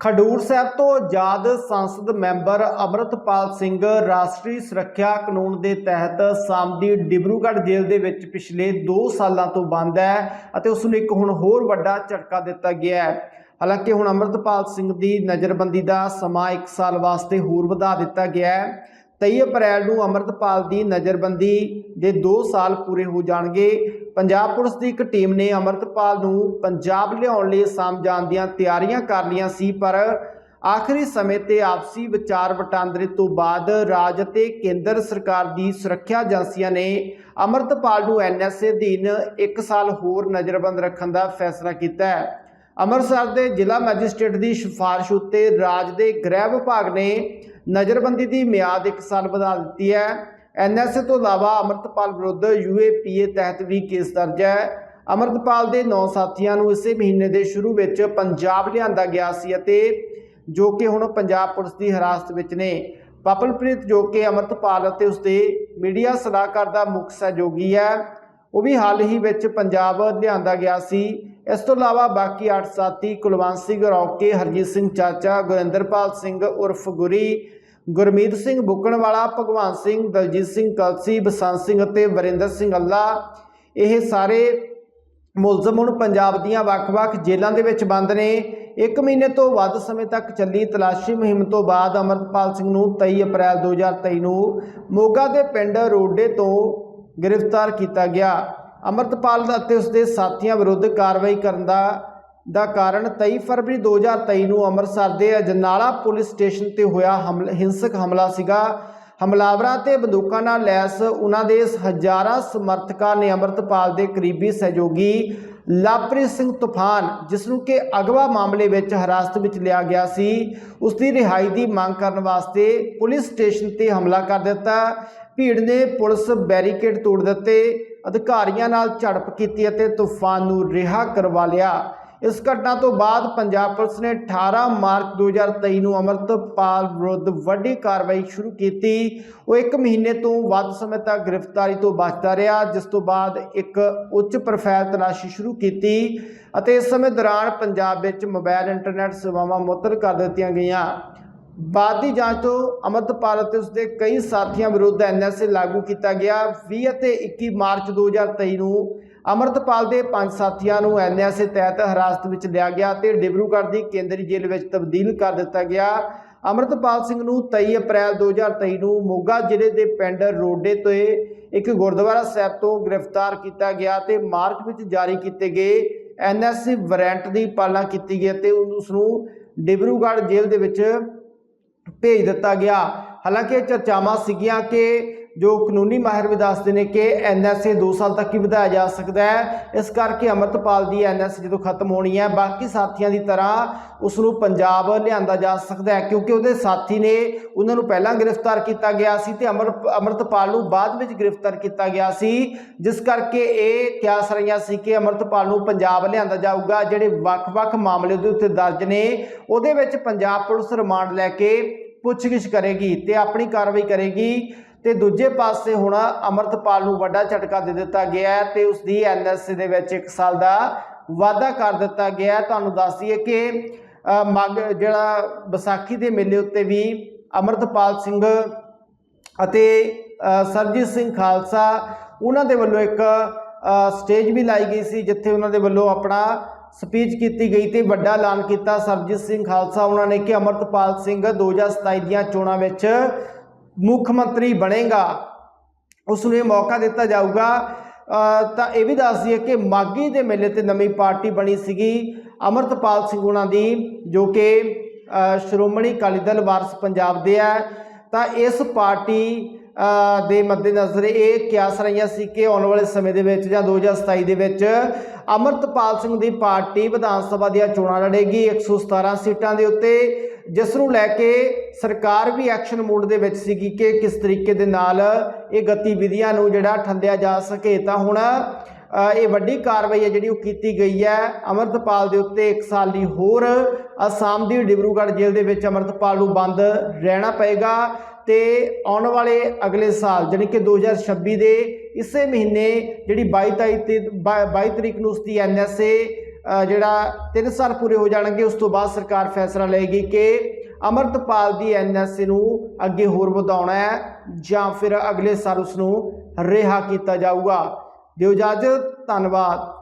ਖਡੂਰ ਸਾਹਿਬ ਤੋਂ ਆਜ਼ਾਦ ਸੰਸਦ ਮੈਂਬਰ ਅਮਰਤਪਾਲ ਸਿੰਘ ਰਾਸ਼ਟਰੀ ਸੁਰੱਖਿਆ ਕਾਨੂੰਨ ਦੇ ਤਹਿਤ ਸਾਮਦੀ ਡਿਬਰੂਗੜ੍ਹ ਜੇਲ੍ਹ ਦੇ ਵਿੱਚ ਪਿਛਲੇ 2 ਸਾਲਾਂ ਤੋਂ ਬੰਦ ਹੈ ਅਤੇ ਉਸ ਨੂੰ ਇੱਕ ਹੁਣ ਹੋਰ ਵੱਡਾ ਝਟਕਾ ਦਿੱਤਾ ਗਿਆ ਹੈ। ਹਾਲਾਂਕਿ ਹੁਣ ਅਮਰਤਪਾਲ ਸਿੰਘ ਦੀ ਨਜ਼ਰਬੰਦੀ ਦਾ ਸਮਾਂ 1 ਸਾਲ ਵਾਸਤੇ ਹੋਰ ਵਧਾ ਦਿੱਤਾ ਗਿਆ ਹੈ। 23 ਅਪ੍ਰੈਲ ਨੂੰ ਅਮਰਤਪਾਲ ਦੀ ਨਜ਼ਰਬੰਦੀ ਦੇ 2 ਸਾਲ ਪੂਰੇ ਹੋ ਜਾਣਗੇ। ਪੰਜਾਬ ਪੁਲਿਸ ਦੀ ਇੱਕ ਟੀਮ ਨੇ ਅਮਰਤਪਾਲ ਨੂੰ ਪੰਜਾਬ ਲਿਆਉਣ ਲਈ ਅਸਾਮ ਜਾਣ ਦੀਆਂ ਤਿਆਰੀਆਂ ਕਰ ਲਈਆਂ ਸੀ, ਪਰ ਆਖਰੀ ਸਮੇਂ ਤੇ ਆਪਸੀ ਵਿਚਾਰ ਵਟਾਂਦਰੇ ਤੋਂ ਬਾਅਦ ਰਾਜ ਅਤੇ ਕੇਂਦਰ ਸਰਕਾਰ ਦੀ ਸੁਰੱਖਿਆ ਏਜੰਸੀਆਂ ਨੇ ਅਮਰਤਪਾਲ ਨੂੰ ਐਨਐਸਏ ਅਧੀਨ 1 ਸਾਲ ਹੋਰ ਨਜ਼ਰਬੰਦ ਰੱਖਣ ਦਾ ਫੈਸਲਾ ਕੀਤਾ ਹੈ। ਅੰਮ੍ਰਿਤਸਰ ਦੇ ਜ਼ਿਲ੍ਹਾ ਮੈਜਿਸਟ੍ਰੇਟ ਦੀ ਸਿਫਾਰਿਸ਼ ਉੱਤੇ ਰਾਜ ਦੇ ਗ੍ਰਹਿ ਵਿਭਾਗ ਨੇ ਨਜ਼ਰਬੰਦੀ ਦੀ ਮਿਆਦ 1 ਸਾਲ ਵਧਾ ਦਿੱਤੀ ਹੈ। ਐਨਐਸਏ ਤੋਂ ਇਲਾਵਾ ਅਮਰਤਪਾਲ ਵਿਰੁੱਧ ਯੂਏਪੀਏ ਤਹਿਤ ਵੀ ਕੇਸ ਦਰਜ ਹੈ। ਅਮਰਤਪਾਲ ਦੇ 9 ਸਾਥੀਆਂ ਨੂੰ ਇਸੇ ਮਹੀਨੇ ਦੇ ਸ਼ੁਰੂ ਵਿੱਚ ਪੰਜਾਬ ਲਿਆਂਦਾ ਗਿਆ ਸੀ ਅਤੇ ਜੋ ਕਿ ਹੁਣ ਪੰਜਾਬ ਪੁਲਿਸ ਦੀ ਹਿਰਾਸਤ ਵਿੱਚ ਨੇ। ਪਪਲਪ੍ਰੀਤ ਜੋ ਕਿ ਅਮਰਤਪਾਲ ਅਤੇ ਉਸਦੇ ਮੀਡੀਆ ਸਲਾਹਕਾਰ ਦਾ ਮੁੱਖ ਸਹਿਯੋਗੀ ਹੈ, ਉਹ ਵੀ ਹਾਲ ਹੀ ਵਿੱਚ ਪੰਜਾਬ ਲਿਆਂਦਾ ਗਿਆ ਸੀ। ਇਸ ਤੋਂ ਇਲਾਵਾ ਬਾਕੀ 8 ਸਾਥੀ ਕੁਲਵੰਤ ਸਿੰਘ ਰੌਕੇ, ਹਰਜੀਤ ਸਿੰਘ ਚਾਚਾ, ਗੁਰਿੰਦਰਪਾਲ ਸਿੰਘ ਉਰਫ ਗੁਰੀ, ਗੁਰਮੀਤ ਸਿੰਘ ਬੁੱਕਣਵਾਲਾ, ਭਗਵਾਨ ਸਿੰਘ, ਦਲਜੀਤ ਸਿੰਘ ਕਲਸੀ, ਬਸੰਤ ਸਿੰਘ ਅਤੇ ਵਰਿੰਦਰ ਸਿੰਘ ਅੱਲਾ। ਇਹ ਸਾਰੇ ਮੁਲਜ਼ਮ ਹੁਣ ਪੰਜਾਬ ਦੀਆਂ ਵੱਖ-ਵੱਖ ਜੇਲ੍ਹਾਂ ਦੇ ਵਿੱਚ ਬੰਦ ਨੇ। ਇੱਕ ਮਹੀਨੇ ਤੋਂ ਵੱਧ ਸਮੇਂ ਤੱਕ ਚੱਲੀ ਤਲਾਸ਼ੀ ਮੁਹਿੰਮ ਤੋਂ ਬਾਅਦ ਅਮਰਪਾਲ ਸਿੰਘ ਨੂੰ 23 ਅਪ੍ਰੈਲ 2023 ਨੂੰ ਮੋਗਾ ਦੇ ਪਿੰਡ ਰੋਡੇ ਤੋਂ ਗ੍ਰਿਫਤਾਰ ਕੀਤਾ ਗਿਆ। ਅਮਰਤਪਾਲ ਅਤੇ ਉਸਦੇ ਸਾਥੀਆਂ ਵਿਰੁੱਧ ਕਾਰਵਾਈ ਕਰਨ ਦਾ ਦਾ ਕਾਰਨ 23 ਫਰਵਰੀ 2023 ਨੂੰ ਅੰਮ੍ਰਿਤਸਰ ਦੇ ਅਜਨਾਲਾ ਪੁਲਿਸ ਸਟੇਸ਼ਨ ਤੇ ਹੋਇਆ ਹਮਲ, ਹਿੰਸਕ ਹਮਲਾ ਸੀਗਾ। ਹਮਲਾਵਰਾਂ ਤੇ ਬੰਦੂਕਾਂ ਨਾਲ ਲੈਸ ਉਹਨਾਂ ਦੇ ਹਜ਼ਾਰਾਂ ਸਮਰਥਕਾਂ ਨੇ ਅਮਰਤਪਾਲ ਦੇ ਕਰੀਬੀ ਸਹਿਯੋਗੀ ਲਵਪ੍ਰੀਤ ਸਿੰਘ ਤੂਫਾਨ, ਜਿਸ ਨੂੰ ਕਿ ਅਗਵਾ ਮਾਮਲੇ ਵਿੱਚ ਹਿਰਾਸਤ ਵਿੱਚ ਲਿਆ ਗਿਆ ਸੀ ਉਸ ਦੀ ਰਿਹਾਈ ਦੀ ਮੰਗ ਕਰਨ ਵਾਸਤੇ ਪੁਲਿਸ ਸਟੇਸ਼ਨ ਤੇ ਹਮਲਾ ਕਰ ਦਿੱਤਾ। ਭੀੜ ਨੇ ਪੁਲਿਸ ਬੈਰੀਕੇਡ ਤੋੜ ਦਿੱਤੇ, ਅਧਿਕਾਰੀਆਂ ਨਾਲ ਝੜਪ ਕੀਤੀ ਅਤੇ ਤੂਫਾਨ ਨੂੰ ਰਿਹਾ ਕਰਵਾ ਲਿਆ। ਇਸ ਘਟਨਾ ਤੋਂ ਬਾਅਦ ਪੰਜਾਬ ਪੁਲਿਸ ਨੇ 18 ਮਾਰਚ 2023 ਨੂੰ ਅਮਰਤਪਾਲ ਵਿਰੁੱਧ ਵੱਡੀ ਕਾਰਵਾਈ ਸ਼ੁਰੂ ਕੀਤੀ। ਉਹ ਇੱਕ ਮਹੀਨੇ ਤੋਂ ਵੱਧ ਸਮੇਂ ਤੱਕ ਗ੍ਰਿਫਤਾਰੀ ਤੋਂ ਬਚਦਾ ਰਿਹਾ, ਜਿਸ ਤੋਂ ਬਾਅਦ ਇੱਕ ਉੱਚ ਪ੍ਰੋਫਾਈਲ ਤਲਾਸ਼ੀ ਸ਼ੁਰੂ ਕੀਤੀ ਅਤੇ ਇਸ ਸਮੇਂ ਦੌਰਾਨ ਪੰਜਾਬ ਵਿੱਚ ਮੋਬਾਈਲ ਇੰਟਰਨੈਟ ਸੇਵਾਵਾਂ ਮੁਅੱਤਲ ਕਰ ਦਿੱਤੀਆਂ ਗਈਆਂ। ਬਾਅਦ ਦੀ ਜਾਂਚ ਤੋਂ ਅਮਰਤਪਾਲ ਅਤੇ ਉਸਦੇ ਕਈ ਸਾਥੀਆਂ ਵਿਰੁੱਧ ਐਨਐਸਏ ਲਾਗੂ ਕੀਤਾ ਗਿਆ। 20 ਅਤੇ 21 ਮਾਰਚ 2023 ਨੂੰ ਅਮਰਤਪਾਲ ਦੇ ਪੰਜ ਸਾਥੀਆਂ ਨੂੰ ਐਨਐਸਏ ਤਹਿਤ ਹਿਰਾਸਤ ਵਿੱਚ ਲਿਆ ਗਿਆ ਤੇ ਡਿਬਰੂਗੜ੍ਹ ਦੀ ਕੇਂਦਰੀ ਜੇਲ੍ਹ ਵਿੱਚ ਤਬਦੀਲ ਕਰ ਦਿੱਤਾ ਗਿਆ। ਅਮਰਤਪਾਲ ਸਿੰਘ ਨੂੰ 23 ਅਪ੍ਰੈਲ 2023 ਨੂੰ ਮੋਗਾ ਜ਼ਿਲ੍ਹੇ ਦੇ ਪਿੰਡ ਰੋਡੇ ਤੋਂ ਇੱਕ ਗੁਰਦੁਆਰਾ ਸਾਹਿਬ ਤੋਂ ਗ੍ਰਿਫਤਾਰ ਕੀਤਾ ਗਿਆ ਤੇ ਮਾਰਚ ਵਿੱਚ ਜਾਰੀ ਕੀਤੇ ਗਏ ਐਨਐਸਏ ਵਾਰੰਟ ਦੀ ਪਾਲਣਾ ਕੀਤੀ ਗਈ ਤੇ ਉਸ ਨੂੰ ਡਿਬਰੂਗੜ੍ਹ ਜੇਲ੍ਹ ਦੇ ਵਿੱਚ ਭੇਜ ਦਿੱਤਾ ਗਿਆ। ਹਾਲਾਂਕਿ ਇਹ ਚਰਚਾਵਾਂ ਸੀਗੀਆਂ ਕਿ ਜੋ ਕਾਨੂੰਨੀ ਮਾਹਿਰ ਵੀ ਦੱਸਦੇ ਨੇ ਕਿ ਐਨਐਸਏ 2 ਸਾਲ ਤੱਕ ਹੀ ਵਧਾਇਆ ਜਾ ਸਕਦਾ ਹੈ। ਇਸ ਕਰਕੇ ਅਮਰਤਪਾਲ ਦੀ ਐਨਐਸਏ ਜਦੋਂ ਖਤਮ ਹੋਣੀ ਹੈ, ਬਾਕੀ ਸਾਥੀਆਂ ਦੀ ਤਰ੍ਹਾਂ ਉਸ ਨੂੰ ਪੰਜਾਬ ਲਿਆਂਦਾ ਜਾ ਸਕਦਾ ਹੈ ਕਿਉਂਕਿ ਉਹਦੇ ਸਾਥੀ ਨੇ ਉਹਨਾਂ ਨੂੰ ਪਹਿਲਾਂ ਗ੍ਰਿਫਤਾਰ ਕੀਤਾ ਗਿਆ ਸੀ ਤੇ ਅਮਰ, ਅਮਰਤਪਾਲ ਨੂੰ ਬਾਅਦ ਵਿੱਚ ਗ੍ਰਿਫਤਾਰ ਕੀਤਾ ਗਿਆ ਸੀ। ਜਿਸ ਕਰਕੇ ਇਹ ਕਿਆਸ ਰਹੀਆਂ ਸੀ ਕਿ ਅਮਰਤਪਾਲ ਨੂੰ ਪੰਜਾਬ ਲਿਆਂਦਾ ਜਾਊਗਾ। ਜਿਹੜੇ ਵੱਖ-ਵੱਖ ਮਾਮਲੇ ਦੇ ਉੱਤੇ ਦਰਜ ਨੇ, ਉਹਦੇ ਵਿੱਚ ਪੰਜਾਬ ਪੁਲਿਸ ਰਿਮਾਂਡ ਲੈ ਕੇ ਪੁੱਛਗਿੱਛ ਕਰੇਗੀ ਤੇ ਆਪਣੀ ਕਾਰਵਾਈ ਕਰੇਗੀ ਤੇ ਦੂਜੇ ਪਾਸੇ ਹੁਣ ਅਮਰਤਪਾਲ ਨੂੰ ਵੱਡਾ ਝਟਕਾ ਦੇ ਦਿੱਤਾ ਗਿਆ ਹੈ ਤੇ ਉਸ ਦੀ ਐਨਐਸਏ ਦੇ ਵਿੱਚ 1 ਸਾਲ ਦਾ ਵਾਅਦਾ ਕਰ ਦਿੱਤਾ ਗਿਆ ਤੁਹਾਨੂੰ ਦੱਸ ਦਈਏ ਕਿ ਅ, ਮਗ ਜਿਹੜਾ ਵਿਸਾਖੀ ਦੇ ਮੇਲੇ ਉੱਤੇ ਵੀ ਅਮਰਤਪਾਲ ਸਿੰਘ ਅਤੇ ਅ, ਸਰਜੀਤ ਸਿੰਘ ਖਾਲਸਾ ਉਹਨਾਂ ਦੇ ਵੱਲੋਂ ਇੱਕ ਸਟੇਜ ਵੀ ਲਾਈ ਗਈ ਸੀ ਜਿੱਥੇ ਉਹਨਾਂ ਦੇ ਵੱਲੋਂ ਆਪਣਾ ਸਪੀਚ ਕੀਤੀ ਗਈ ਤੇ ਵੱਡਾ ਐਲਾਨ ਕੀਤਾ। ਸਰਜੀਤ ਸਿੰਘ ਖਾਲਸਾ, ਉਹਨਾਂ ਨੇ ਕਿ ਅਮਰਤਪਾਲ ਸਿੰਘ 2027 ਦੀਆਂ ਚੋਣਾਂ ਵਿੱਚ ਮੁੱਖ ਮੰਤਰੀ ਬਣੇਗਾ। ਉਸ ਨੂੰ ਇਹ ਮੌਕਾ ਦਿੱਤਾ ਜਾਊਗਾ। ਤਾਂ ਇਹ ਵੀ ਦੱਸ ਦਈਏ ਕਿ ਮਾਗੀ ਦੇ ਮੇਲੇ ਤੇ ਨਵੀਂ ਪਾਰਟੀ ਬਣੀ ਸੀਗੀ ਅਮਰਤਪਾਲ ਸਿੰਘ ਉਹਨਾਂ ਦੀ, ਜੋ ਕਿ ਸ਼੍ਰੋਮਣੀ ਅਕਾਲੀ ਦਲ ਵਾਰਸ ਪੰਜਾਬ ਦੇ ਹੈ। ਤਾਂ ਇਸ ਪਾਰਟੀ ਦੇ ਮੱਦੇਨਜ਼ਰ ਇਹ ਕਿਆਸ ਰਹੀਆਂ ਸੀ ਕਿ ਆਉਣ ਵਾਲੇ ਸਮੇਂ ਦੇ ਵਿੱਚ ਜਾਂ 2027 ਦੇ ਵਿੱਚ ਅਮਰਤਪਾਲ ਸਿੰਘ ਦੀ ਪਾਰਟੀ ਵਿਧਾਨ ਸਭਾ ਦੀਆਂ ਚੋਣਾਂ ਲੜੇਗੀ। 117 ਸੀਟਾਂ ਦੇ ਉੱਤੇ ਜਿਸ ਨੂੰ ਲੈ ਕੇ ਸਰਕਾਰ ਵੀ ਐਕਸ਼ਨ ਮੋਡ ਦੇ ਵਿੱਚ ਸੀਗੀ ਕਿ ਕਿਸ ਤਰੀਕੇ ਦੇ ਨਾਲ ਇਹ ਗਤੀਵਿਧੀਆਂ ਨੂੰ ਜਿਹੜਾ ਠੰਡਿਆ ਜਾ ਸਕੇ। ਤਾਂ ਹੁਣ ਇਹ ਵੱਡੀ ਕਾਰਵਾਈ ਹੈ ਜਿਹੜੀ ਉਹ ਕੀਤੀ ਗਈ ਹੈ। ਅਮਰਤਪਾਲ ਦੇ ਉੱਤੇ 1 ਸਾਲ ਲਈ ਹੋਰ ਅਸਾਮ ਦੀ ਡਿਬਰੂਗੜ੍ਹ ਜੇਲ੍ਹ ਦੇ ਵਿੱਚ ਅਮਰਤਪਾਲ ਨੂੰ ਬੰਦ ਰਹਿਣਾ ਪਏਗਾ ਤੇ ਆਉਣ ਵਾਲੇ ਅਗਲੇ ਸਾਲ ਜਾਣੀ ਕਿ 2026 ਦੇ ਇਸੇ ਮਹੀਨੇ ਜਿਹੜੀ 22 ਤਾਰੀਖ ਤੇ 22 ਤਰੀਕ ਨੂੰ ਉਸ ਦੀ ਐਨਐਸਏ ਅ, ਜਿਹੜਾ 3 ਸਾਲ ਪੂਰੇ ਹੋ ਜਾਣਗੇ ਉਸ ਤੋਂ ਬਾਅਦ ਸਰਕਾਰ ਫੈਸਲਾ ਲਏਗੀ ਕਿ ਅਮਰਤਪਾਲ ਦੀ ਐਨਐਸਏ ਨੂੰ ਅੱਗੇ ਹੋਰ ਵਧਾਉਣਾ ਹੈ ਜਾਂ ਫਿਰ ਅਗਲੇ ਸਾਲ ਉਸ ਨੂੰ ਰਿਹਾ ਕੀਤਾ ਜਾਊਗਾ। ਦਿਓ ਇਜਾਜ਼ਤ ਧੰਨਵਾਦ।